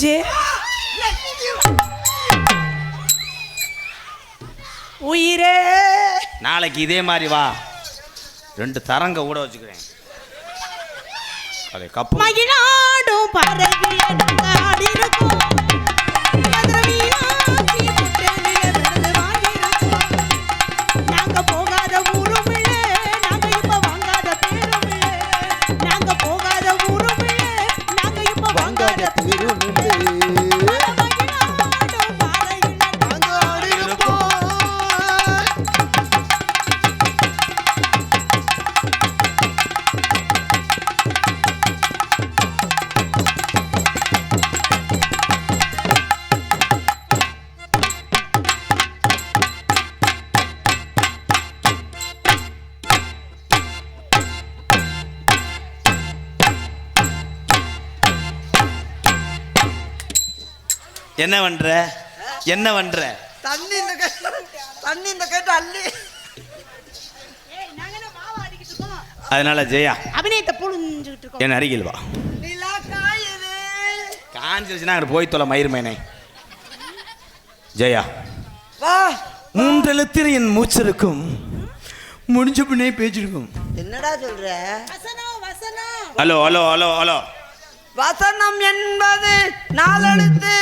கிளம்பிருச்சே உயிரே. நாளைக்கு இதே மாதிரி வா. ரெண்டு தரங்க கூட வச்சுக்கிறேன். அதை கப்பு. மகிழாடும் நாங்கள் இருக்கும் என்ன பண்ற? என்ன பண்ற? தண்ணி இந்த தண்ணி இந்த கேட்டு அள்ளி? அதனால ஜெயா அபிநயத்தை புழிஞ்சுக்கிட்டு இருக்கோம். என் அருகில் வா. நிலா காயுது காஞ்சிருச்சுன்னா அங்கிட்டு போய் தொலை மயிர் மேனை. ஜெயா வா. மூன்றெழுத்தில் என் மூச்சிருக்கும். முடிஞ்ச பின்னே பேச்சிருக்கும். என்னடா சொல்ற? வசனம் வசனம். Hello hello hello hello. வசனம் என்பது நாலெழுத்து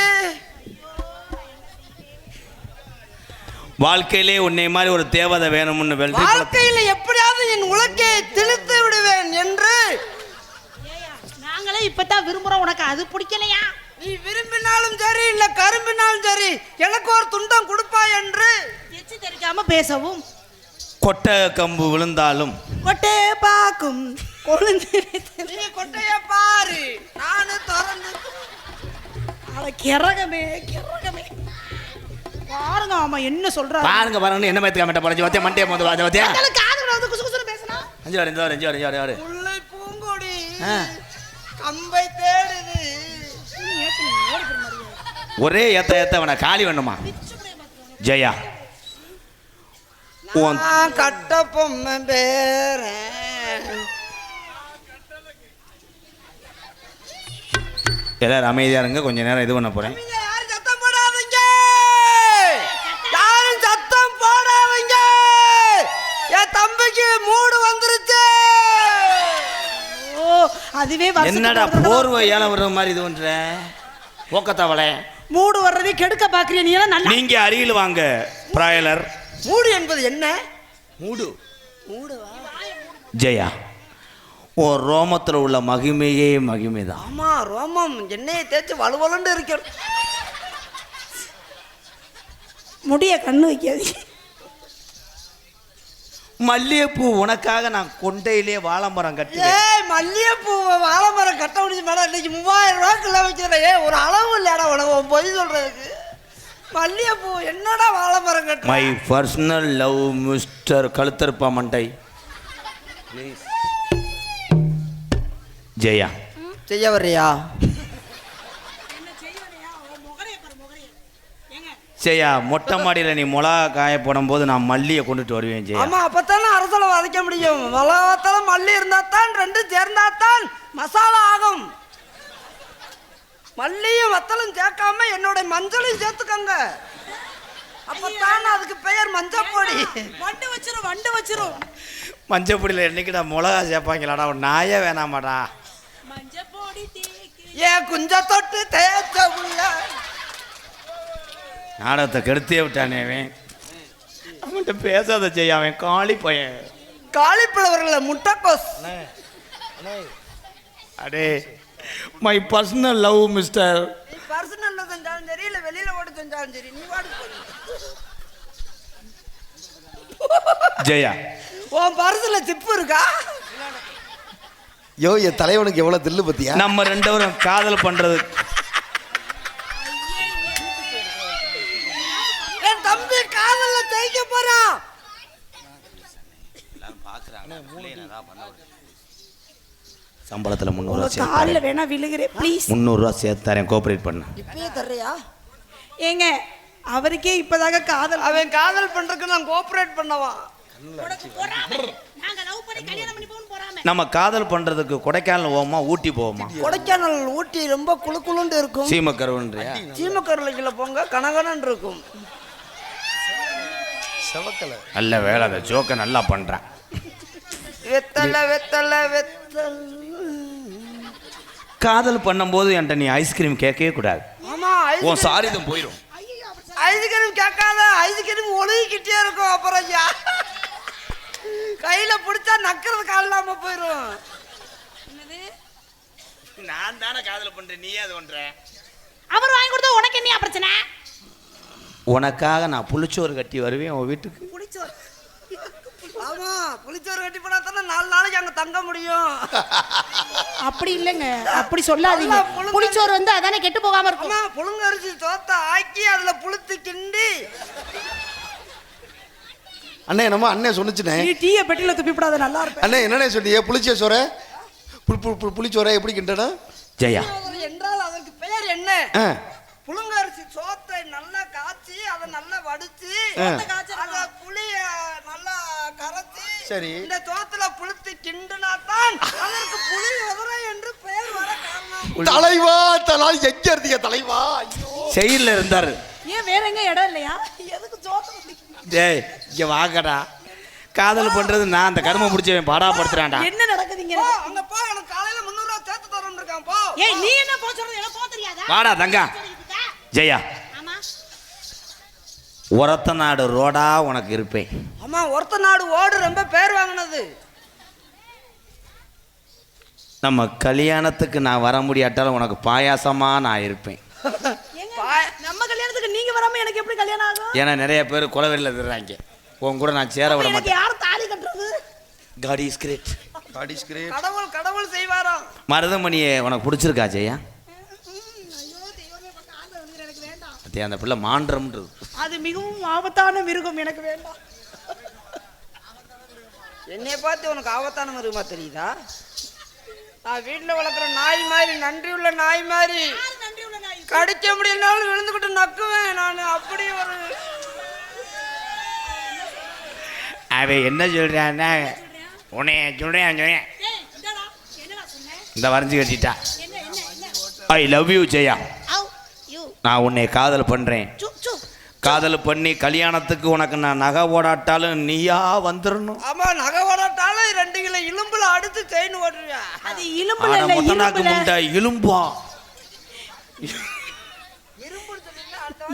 வாழ்க்கையிலே உன்னை மாதிரி ஒரு தேவதை வேணும்னு வெள்ளி வாழ்க்கையில எப்படியாவது என் உலக்கை திணித்து விடுவேன் என்று நாங்களே இப்பதான் விரும்புறோம். உனக்கு அது பிடிக்கலையா? நீ விரும்பினாலும் சரி இல்ல கரும்பினாலும் சரி எனக்கு ஒரு துண்டம் கொடுப்பாய் என்று. எச்சு தெரிக்காம பேசவும். கொட்டை கம்பு விழுந்தாலும். கொட்டே பாக்கும். கொழுந்து நீ கொட்டைய பாரு நானு திறந்து அவ கிறகமே கிறகமே பாருங்க ஆமா என்ன சொல்றாரு? பாருங்க பாருங்க என்ன பயத்துக்க மாட்டேன் பழஞ்சு வத்தியா மண்டே மோது வாஜ வத்தியா காதுல வந்து குசு குசுன்னு பேசணும் அஞ்சு வாரு அஞ்சு வாரு அஞ்சு வாரு முல்லை பூங்கொடி. கம்பை தேடுது. ஒரே ஏத்த ஏத்த அவனை காலி வேணுமா? ஜெயா. கட்ட பொம்மை பேர. எல்லாரும் அமைதியா இருங்க கொஞ்ச நேரம் இது பண்ண போறேன். அதுவே என்னடா போர்வை ஏலம் வர்ற மாதிரி இது பண்ற? போக்கத்தவளை. மூடு வர்றதே கெடுக்க பாக்குறிய நீ? எல்லாம் நல்லா நீங்க அருகில் வாங்க பிராயலர். மூடு என்பது என்ன? மூடு. மூடுவா? ஜெயா உன் ரோமத்தில் உள்ள மகிமையே மகிமைதான். ஆமா ரோமம் எண்ணெயை தேய்ச்சி வலுவலுன்னு இருக்கிறது. முடிய கண்ணு வைக்காது மல்லிகைப்பூ உனக்காக நான் கொண்டையிலே வாழைமரம் கட்டுவேன் ஏய் மல்லிகைப்பூ வாழை மரம் கட்ட முடிஞ்சு மேடம் இன்னைக்கு மூவாயிரம் ரூபா கிலோ வைக்கிறேன். ஏ ஒரு அளவு இல்லையாடா உனக்கு? உன் பொய் சொல்றதுக்கு. மல்லிகைப்பூ என்னடா வாழை மரம் கட்டுற? மை பர்சனல் லவ் மிஸ்டர் கழுத்தருப்பா மண்டை. ஜெயா. செய்ய வர்றியா? ஜெயா மொட்டை மாடியில் நீ மிளகா காய போடும்போது நான் மல்லியை கொண்டுட்டு வருவேன் ஜெயா. ஆமா அப்பத்தானே அரசலை வதைக்க முடியும்? மிளகாத்தால மல்லி இருந்தா தான் ரெண்டும் சேர்ந்தா தான் மசாலா ஆகும். மல்லியும் வத்தலும் சேர்க்காம என்னோட மஞ்சளையும் சேர்த்துக்கங்க. அப்பத்தான் அதுக்கு பெயர் மஞ்சள் பொடி வண்டு வச்சிரும் வண்டு வச்சிரும். மஞ்சள் பொடியில் என்னைக்குடா மிளகா சேர்ப்பாங்களாடா ஒரு நாயே வேணாமாடா. மஞ்ச பொடி தேய்க்கு ஏன் குஞ்ச தொட்டு தேய்ச்ச உள்ள? நாடகத்தை கெடுத்தே விட்டானே அவன். அவன்கிட்ட பேசாத ஜெயா அவன் காளி பையன். காலிஃப்ளவர்ல முட்டைக்கோஸ். அடே மை பர்சனல் லவ் மிஸ்டர் நீ பர்சனல்ல செஞ்சாலும் சரி இல்ல வெளியில ஓட செஞ்சாலும் சரி நீ வாடி ஜெயா. உன் பர்சுல சிப்பு இருக்கா? யோ என் தலைவனுக்கு எவ்வளவு தில்லு பத்தியா? நம்ம ரெண்டு பேரும் காதல் பண்றது என் தம்பி காதல்ல ஜெயிக்க போறான் சம்பளத்தில் முந்நூறுவா உங்க காலில் வேணா விழுகிறேன் ப்ளீஸ் முந்நூறுரூவா சேர்த்தாரேன் கோஆப்ரேட் பண்ண. இப்பயே தர்றியா? ஏங்க அவருக்கே இப்பதாங்க காதல். அவன் காதல் பண்றதுக்கு நான் கோஆபரேட் பண்ணவா? நாங்க லவ் பண்ணி கல்யாணம் பண்ணி போகணும் போறாம. உண்மை நம்ம காதல் பண்றதுக்கு கொடைக்கானல் போவோமா ஊட்டி போவோமா? கொடைக்கானல் ஊட்டி ரொம்ப குளு குளுன்னு இருக்கும். சீமக்கருவன்றியா? சீமக்கரலைக்குள்ள போங்க கனகனன்னு இருக்கும். செவக்கலை நல்ல வேலை அந்த ஜோக்கை நல்லா பண்றேன். வெத்தலை வெத்தலை வெத்தல். காதல் பண்ணும்போது என்கிட்ட நீ ஐஸ்கிரீம் கேட்கவே கூடாது. ஆமா உன் சாரிதம் போயிடும் ஐஸ்கிரீம் கேட்காத ஐஸ்கிரீம் ஒழுகிக்கிட்டே இருக்கும் அப்புறம் ஐயா. கையில பிடிச்சா நக்கிறது காலாம போயிடும் நான் தானே காதல் பண்றேன் நீயே அது பண்ற. அவர் வாங்கி கொடுத்தா உனக்கு என்ன பிரச்சனை? உனக்காக நான் புளிச்சோறு கட்டி வருவேன் உன் வீட்டுக்கு. புளிச்சோறு. ஆமா புளிச்சோறு கட்டி போனா தானே நாலு நாளைக்கு அங்க தங்க முடியும். அப்படி இல்லைங்க. அப்படி சொல்லாதீங்க. நல்லா புழுங்க- புளிச்சோறு வந்து அதானே கெட்டு போகாம இருக்கும். ஆமா புழுங்கரிசி சோத்தை ஆக்கி அதுல புளுத்து கிண்டி. அண்ணே என்னமோ அண்ணே சொன்னுச்சுனே நீ டீயை பெட்டியில துப்பி போடாத நல்லா இருக்கும் அண்ணே என்னண்ணே சொன்னீங்க புளிச்ச சோற? புளி புளி புளி புளிச்சோரை எப்படி கிண்டனா ஜெயா. என்றால் அதற்கு பெயர் என்ன? ஆ. புழுங்கரிசி சோத்தை நல்லா காய்ச்சி அதை நல்லா வடிச்சு ஆ. அத சரி. இந்த சோத்துல புளுத்து கிண்டுனா தான் அதற்கு புளி உதரை என்று பெயர் வர காரணம். தலைவா தலா எங்க இருந்தீங்க தலைவா. ஐயோ. செயல்ல இருந்தாரு. ஏன் வேற எங்க இடம் இல்லையா? எதுக்கு குடிக்கணும்? டேய் இங்க வாங்கடா. காதல் பண்றது நான் அந்த கரும முடிச்சவன் பாடாப்படுத்துறான்டா என்ன நடக்குதுங்க? போ அங்க போ எனக்கு காலையில முந்நூறு ரூபா சேர்த்து தரேன் இருக்கான் போ. ஏய் நீ என்ன போ சொல்றது? எனக்கு போக தெரியாதா? வாடா தங்கா ஜெயா. உரத்த நாடு ரோடா உனக்கு இருப்பேன். ஆமா ஒருத்த நாடு ஓடு ரொம்ப பேர் வாங்கினது. நம்ம கல்யாணத்துக்கு நான் வர முடியாட்டாலும் உனக்கு பாயாசமா நான் இருப்பேன். நம்ம கல்யாணத்துக்கு நீங்க வராம எனக்கு எப்படி கல்யாணம் ஆகும்? ஏன்னா நிறைய பேர் குலவெளியில் திடுறாங்க உன் கூட நான் சேர விட மாட்டேன். யார் தாலி கட்டுறது? காட் இஸ் கிரேட் கடவுள் கடவுள் செய்வாராம் மருதமணியை உனக்கு பிடிச்சிருக்கா ஜெயா ஐயோ தெய்வமே பக்கம் ஆண்டு வந்து எனக்கு அதே அந்த பிள்ளை மான்றம்ன்றது. அது மிகவும் ஆபத்தான மிருகம் எனக்கு வேண்டாம். என்னைய பார்த்து உனக்கு ஆபத்தான மிருகமா தெரியுதா? நான் வீட்டுல வளர்க்குற நாய் மாதிரி நன்றி உள்ள நாய் மாதிரி. நன்றி உள்ள நாய் கடிக்க முடியலனாலும் விழுந்துக்கிட்டு நக்குவேன் நான். அப்படி ஒரு அவன் என்ன சொல்றான்னா உன்னைய என்னடா சொன்னேன் இந்த வரைஞ்சி கட்டிட்டா. என்ன என்ன என்ன? I love you Jaya. நான் உன்னை காதல் சு காதல் பண்ணி கல்யாணத்துக்கு உனக்கு நான் நகை போடாட்டாலும் நீயா வந்துடணும் ஆமா நகை ஓடாட்டாலும் ரெண்டு கிலோ இலும்புல அடுத்து செயின் ஓட்டுறியா அது இலும்புல இல்ல இரும்புல முண்டை இலும்பா.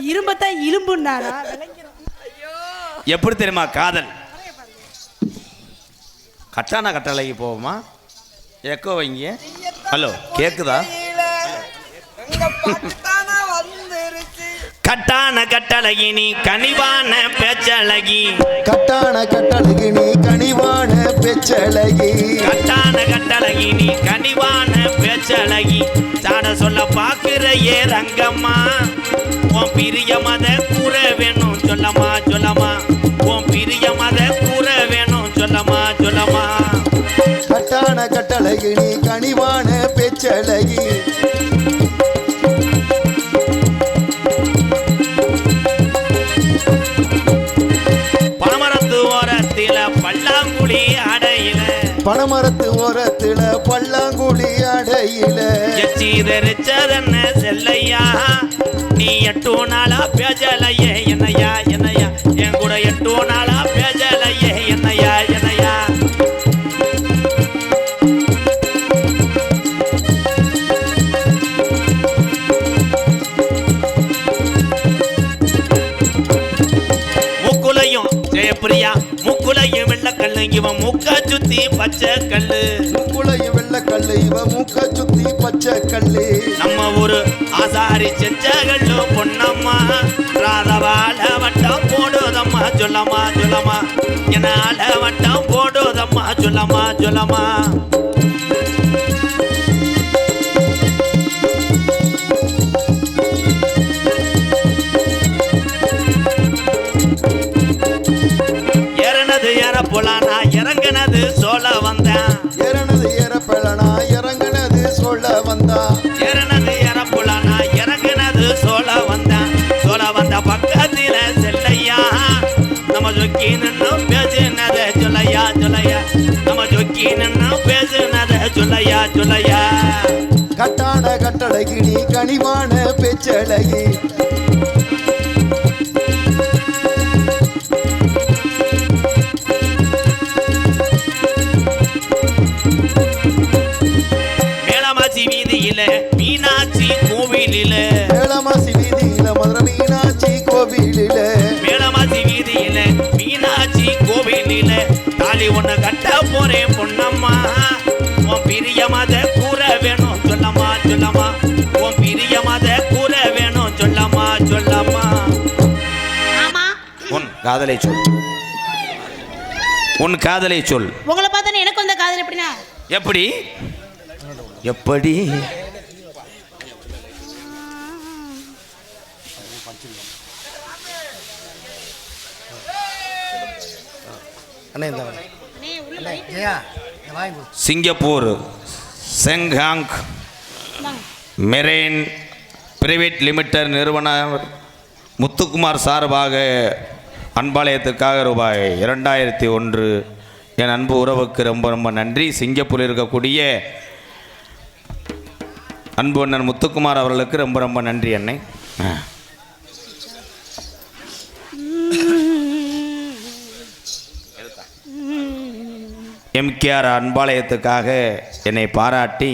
இரும்பத்தான் ஐயோ. எப்படி தெரியுமா காதல்? கட்டான கட்டளைக்கு போவோமா? எக்கோ வைங்க. ஹலோ கேக்குதா? கட்டான கட்டழகி நீ கனிவான பேச்சழகி. கட்டான கட்டழகி நீ கனிவான பெச்சழகி. கட்டான கட்டழகி நீ கனிவான பேச்சழகி. சாட சொல்ல பாக்குற ஏ ரங்கம்மா. உன் பிரிய மத கூற வேணும் சொல்லமா சொல்லமா உன் பிரிய மத கூற வேணும் சொல்லமா சொல்லமா கட்டான கட்டழகி நீ கனிவான அடையில பனமரத்து ஓரத்துல பல்லாங்குழி அடையில. எச்சி பச்சை கல்லு நம்ம ஒரு ஆசாரி செஞ்சகல்லு பொன்னம்மா. ராதவால வட்டம் போடுதம்மா சொல்லம்மா சொல்லம்மா. என்னால வட்டம் போடுதம்மா சொல்லம்மா. சொல்லையா கட்டான கட்டழகி நீ கனிவான பேச்சழகி. மேலமாச்சி வீதியில மீனாட்சி கோவிலில. ஏழமாசி வீதியில மதுரை மீனாட்சி கோவிலில. மேலமாச்சி வீதியில மீனாட்சி கோவிலில. தாலி ஒண்ணு கட்ட போறேன் பொன்னம்மா. பிரியமத கூற வேணும் சொல்லம்மா சொல்லம்மா. உன் பிரியமத கூற வேணும் சொல்லம்மா சொல்லம்மா. ஆமா. உன் காதலை சொல். உன் காதலை சொல். உங்களை பார்த்தா எனக்கு வந்த காதல் எப்படின்னா எப்படி? எப்படி? அண்ணே இந்த அண்ணே, உள்ள light ஜெயா வாங்கி Singapore. Sengkang marine private limited நிறுவனர் முத்துக்குமார் சார்பாக அன்பாலயத்திற்காக ரூபாய் இரண்டாயிரத்தி ஒன்று. என் அன்பு உறவுக்கு ரொம்ப ரொம்ப நன்றி. சிங்கப்பூரில் இருக்கக்கூடிய அன்பு அண்ணன் முத்துக்குமார் அவர்களுக்கு ரொம்ப ரொம்ப நன்றி அன்னை எம்கேஆர் அன்பாலயத்துக்காக என்னை பாராட்டி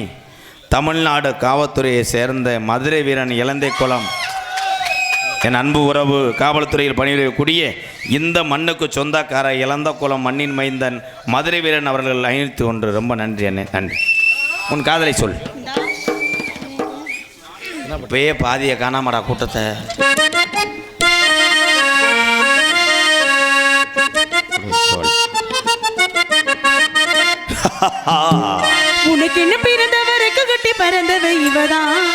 தமிழ்நாடு காவல்துறையை சேர்ந்த மதுரை வீரன் இலந்தைக்குளம் என் அன்பு உறவு காவல்துறையில் பணிபுரியக்கூடிய இந்த மண்ணுக்கு சொந்தக்கார இழந்த குளம் மண்ணின் மைந்தன் மதுரை வீரன் அவர்கள் அணித்து ஒன்று ரொம்ப நன்றி அண்ணே நன்றி. உன் காதலை சொல். இப்பயே பாதியை காணாமடா கூட்டத்தை. உனக்கு என்ன பிறந்தவருக்கு கட்டி பறந்தவ இவதான்.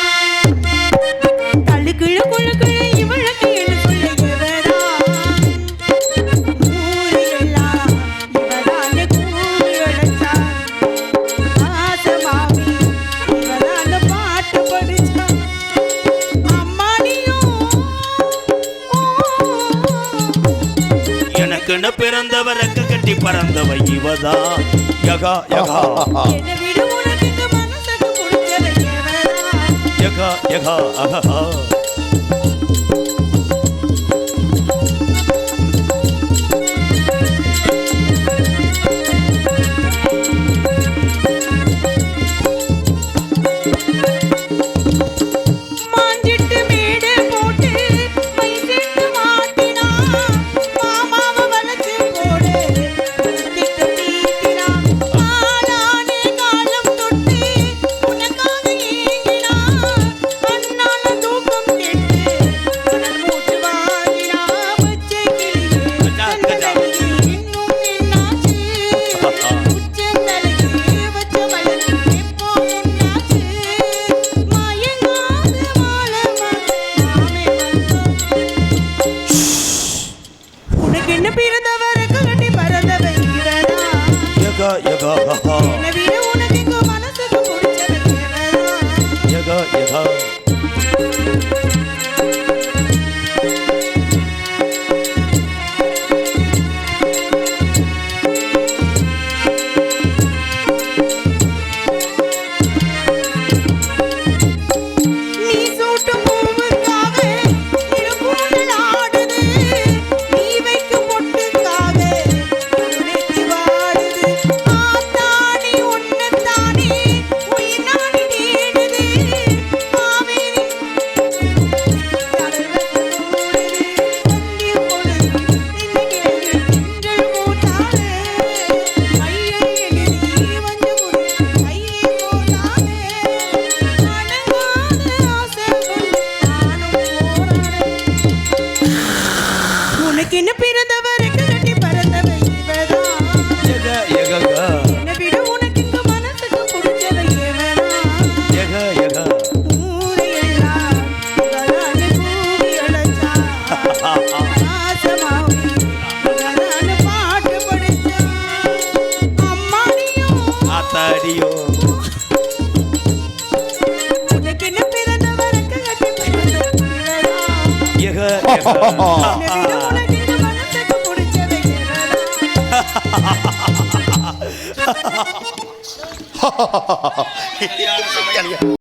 தள்ளுக்குள்ள குழுக்குள்ள இவளுக்கு சொல்ல இவதான் ஊரெல்லாம் இவதான கூவி அழைச்சா ஆசமாமி இவதான பாட்டு படிச்சா? அம்மாடியும் எனக்குன்னு பிறந்தவரக்க கட்டி பறந்தவ இவதா யகா யகா. யகா யகா அஹா யகா